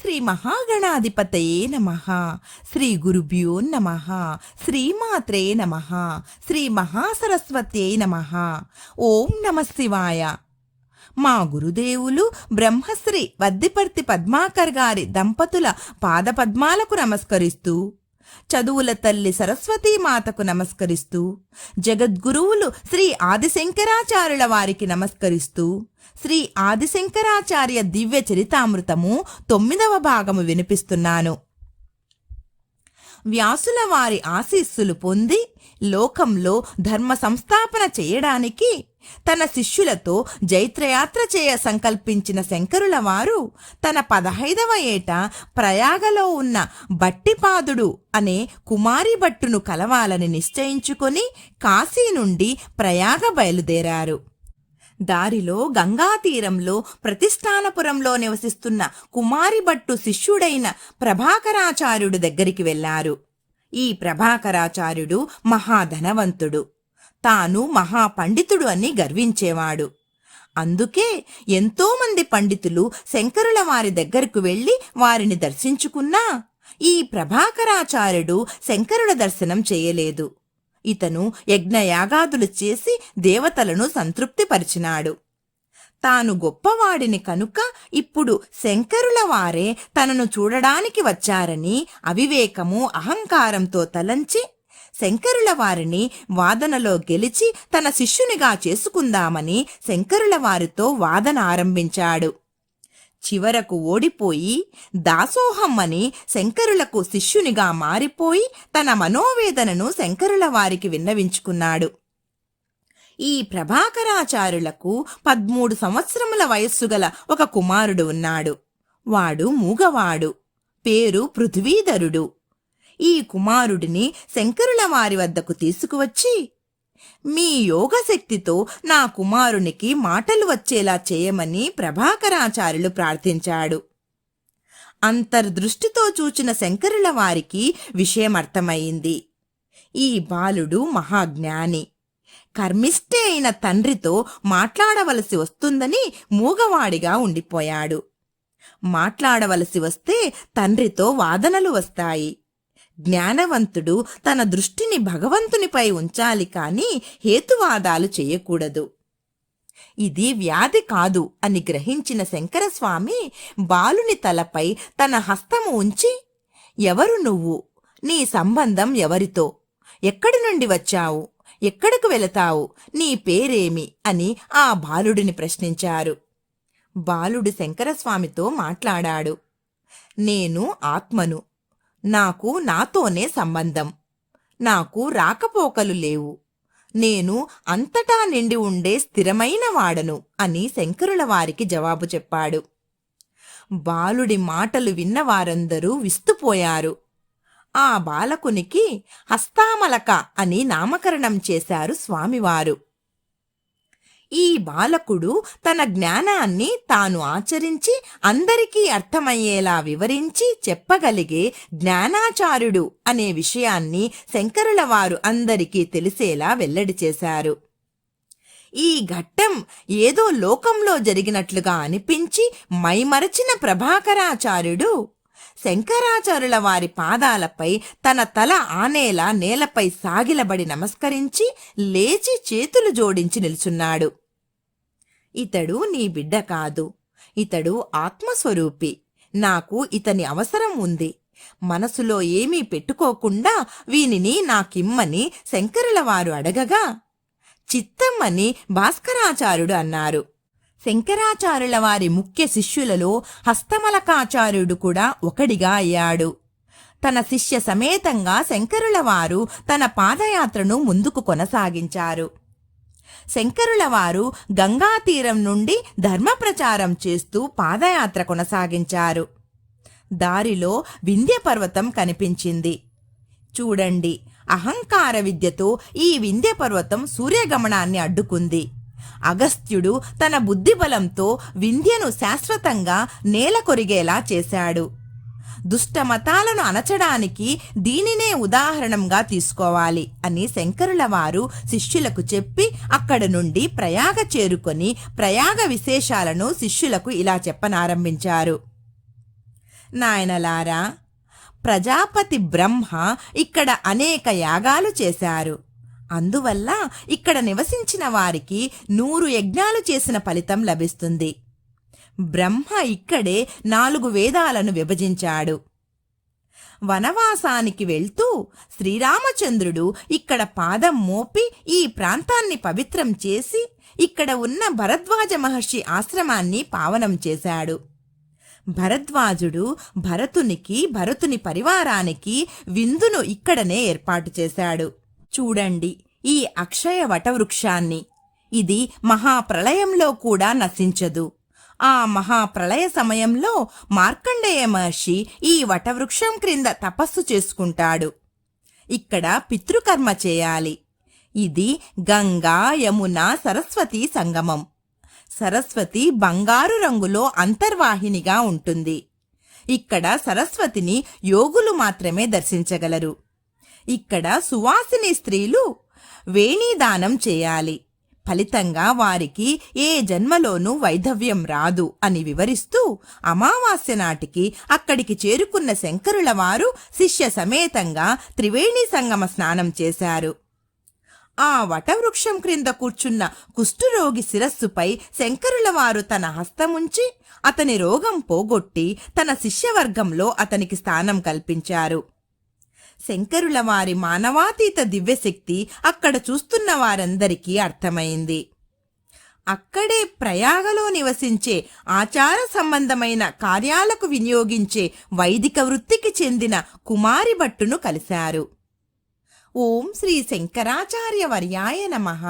శ్రీ మహాగణాధిపతయే నమ. శ్రీ గురుభ్యో నమ. శ్రీమాత్రే నమ. శ్రీ మహాసరస్వత్యై నమ. ఓం నమ శివాయ. మా గురుదేవులు బ్రహ్మశ్రీ వద్దిపర్తి పద్మాకర్ గారి దంపతుల పాదపద్మాలకు నమస్కరిస్తూ చదువుల తల్లి సరస్వతీమాతకు నమస్కరిస్తూ జగద్గురువులు శ్రీ ఆదిశంకరాచార్యుల వారికి నమస్కరిస్తూ శ్రీ ఆదిశంకరాచార్య దివ్య చరితామృతము తొమ్మిదవ భాగము వినిపిస్తున్నాను. వ్యాసుల వారి ఆశీస్సులు పొంది లోకంలో ధర్మ సంస్థాపన చేయడానికి తన శిష్యులతో జైత్రయాత్ర చేయ సంకల్పించిన శంకరుల వారు తన పదహైదవ ఏట ప్రయాగలో ఉన్న బట్టిపాదుడు అనే కుమారి భట్టును కలవాలని నిశ్చయించుకొని కాశీ నుండి ప్రయాగ బయలుదేరారు. దారిలో గంగా తీరంలో ప్రతిష్టానపురంలో నివసిస్తున్న కుమారిభట్టు శిష్యుడైన ప్రభాకరాచార్యుడు దగ్గరికి వెళ్ళారు. ఈ ప్రభాకరాచార్యుడు మహాధనవంతుడు. తాను మహాపండితుడు అని గర్వించేవాడు. అందుకే ఎంతోమంది పండితులు శంకరుల వారి దగ్గరకు వెళ్ళి వారిని దర్శించుకున్నా ఈ ప్రభాకరాచార్యుడు శంకరుల దర్శనం చేయలేదు. ఇతను యజ్ఞయాగాదులు చేసి దేవతలను సంతృప్తిపరిచినాడు. తాను గొప్పవాడిని కనుక ఇప్పుడు శంకరుల వారే తనను చూడడానికి వచ్చారని అవివేకము అహంకారంతో తలంచి శంకరుల వారిని వాదనలో గెలిచి తన శిష్యునిగా చేసుకుందామని శంకరుల వారితో వాదన ఆరంభించాడు. చివరకు ఓడిపోయి దాసోహమ్మని శంకరులకు శిష్యునిగా మారిపోయి తన మనోవేదనను శంకరుల వారికి విన్నవించుకున్నాడు. ఈ ప్రభాకరాచార్యులకు పద్మూడు సంవత్సరముల వయస్సు గల ఒక కుమారుడు ఉన్నాడు. వాడు మూగవాడు. పేరు పృథ్వీధరుడు. ఈ కుమారుడిని శంకరుల వారి వద్దకు తీసుకువచ్చి మీ యోగశక్తితో నా కుమారునికి మాటలు వచ్చేలా చేయమని ప్రభాకరాచార్యులు ప్రార్థించాడు. అంతర్దృష్టితో చూచిన శంకరుల వారికి విషయం ఈ బాలుడు మహాజ్ఞాని. కర్మిష్టే అయిన తండ్రితో మాట్లాడవలసి వస్తుందని మూగవాడిగా ఉండిపోయాడు. మాట్లాడవలసి వస్తే తండ్రితో వాదనలు వస్తాయి. జ్ఞానవంతుడు తన దృష్టిని భగవంతునిపై ఉంచాలి కాని హేతువాదాలు చేయకూడదు. ఇది వ్యాధి కాదు అని గ్రహించిన శంకరస్వామి బాలుని తలపై తన హస్తము ఉంచి ఎవరు నువ్వు? నీ సంబంధం ఎవరితో? ఎక్కడి నుండి వచ్చావు? ఎక్కడకు వెళతావు? నీ పేరేమి? అని ఆ బాలుడిని ప్రశ్నించారు. బాలుడు శంకరస్వామితో మాట్లాడాడు. నేను ఆత్మను నాకు నాతోనే సంబంధం. నాకు రాకపోకలు లేవు. నేను అంతటా నిండి ఉండే స్థిరమైన వాడను అని శంకరుల వారికి జవాబు చెప్పాడు. బాలుడి మాటలు విన్న వారందరూ విస్తుపోయారు. ఆ బాలకునికి హస్తామలక అని నామకరణం చేశారు స్వామివారు. ఈ బాలకుడు తన జ్ఞానాన్ని తాను ఆచరించి అందరికీ అర్థమయ్యేలా వివరించి చెప్పగలిగే జ్ఞానాచారుడు అనే విషయాన్ని శంకరుల వారు అందరికీ తెలిసేలా వెల్లడి చేశారు. ఈ ఘట్టం ఏదో లోకంలో జరిగినట్లుగా అనిపించి మైమరచిన ప్రభాకరాచార్యుడు శంకరాచార్యుల వారి పాదాలపై తన తల ఆనేలా నేలపై సాగిలబడి నమస్కరించి లేచి చేతులు జోడించి నిల్చున్నాడు. ఇతడు నీ బిడ్డ కాదు. ఇతడు ఆత్మస్వరూపి. నాకు ఇతని అవసరం ఉంది. మనసులో ఏమీ పెట్టుకోకుండా వీనిని నాకిమ్మని శంకరుల వారు అడగగా చిత్తమ్మని భాస్కరాచార్యుడు అన్నారు. శంకరాచార్యుల వారి ముఖ్య శిష్యులలో హస్తమలకాచార్యుడు కూడా ఒకడిగా అయ్యాడు. తన శిష్య సమేతంగా శంకరుల వారు తన పాదయాత్రను ముందుకు కొనసాగించారు. శంకరుల వారు గంగా తీరం నుండి ధర్మ ప్రచారం చేస్తూ పాదయాత్ర కొనసాగించారు. దారిలో వింధ్య పర్వతం కనిపించింది. చూడండి అహంకార విద్యతో ఈ వింధ్య పర్వతం సూర్యగమనాన్ని అడ్డుకుంది. అగస్త్యుడు తన బుద్ధిబలంతో వింధ్యను శాశ్వతంగా నేల కొరిగేలా చేశాడు. దుష్ట మతాలను అణచడానికి దీనినే ఉదాహరణంగా తీసుకోవాలి అని శంకరుల వారు శిష్యులకు చెప్పి అక్కడ నుండి ప్రయాగ చేరుకొని ప్రయాగ విశేషాలను శిష్యులకు ఇలా చెప్పనారంభించారు. నాయనలారా ప్రజాపతి బ్రహ్మ ఇక్కడ అనేక యాగాలు చేశారు. అందువల్ల ఇక్కడ నివసించిన వారికి నూరు యజ్ఞాలు చేసిన ఫలితం లభిస్తుంది. బ్రహ్మ ఇక్కడే నాలుగు వేదాలను విభజించాడు. వనవాసానికి వెళ్తూ శ్రీరామచంద్రుడు ఇక్కడ పాదం మోపి ఈ ప్రాంతాన్ని పవిత్రం చేసి ఇక్కడ ఉన్న భరద్వాజ మహర్షి ఆశ్రమాన్ని పావనం చేశాడు. భరద్వాజుడు భరతునికి భరతుని పరివారానికి విందును ఇక్కడనే ఏర్పాటు చేశాడు. చూడండి ఈ అక్షయ వటవృక్షాన్ని ఇది మహాప్రళయంలో కూడా నశించదు. ఆ మహాప్రళయ సమయంలో మార్కండేయ మహర్షి ఈ వటవృక్షం క్రింద తపస్సు చేసుకుంటాడు. ఇక్కడ పితృకర్మ చేయాలి. ఇది గంగా యమున సరస్వతి సంగమం. సరస్వతి బంగారు రంగులో అంతర్వాహినిగా ఉంటుంది. ఇక్కడ సరస్వతిని యోగులు మాత్రమే దర్శించగలరు. ఇక్కడ సువాసిని స్త్రీలు వేణీదానం చేయాలి. ఫలితంగా వారికి ఏ జన్మలోనూ వైధవ్యం రాదు అని వివరిస్తూ అమావాస్య నాటికి అక్కడికి చేరుకున్న శంకరుల వారు శిష్య సమేతంగా త్రివేణి సంగమ స్నానం చేశారు. ఆ వటవృక్షం క్రింద కూర్చున్న కుష్ఠురోగి శిరస్సుపై శంకరుల వారు తన హస్తముంచి అతని రోగం పోగొట్టి తన శిష్యవర్గంలో అతనికి స్థానం కల్పించారు. శంకరుల వారి మానవాతీత దివ్యశక్తి అక్కడ చూస్తున్న వారందరికీ అర్థమైంది. అక్కడే ప్రయాగలో నివసించే ఆచార సంబంధమైన కార్యాలకు వినియోగించే వైదిక వృత్తికి చెందిన కుమారి భట్టును కలిశారు. ఓం శ్రీ శంకరాచార్య వర్యాయ నమః.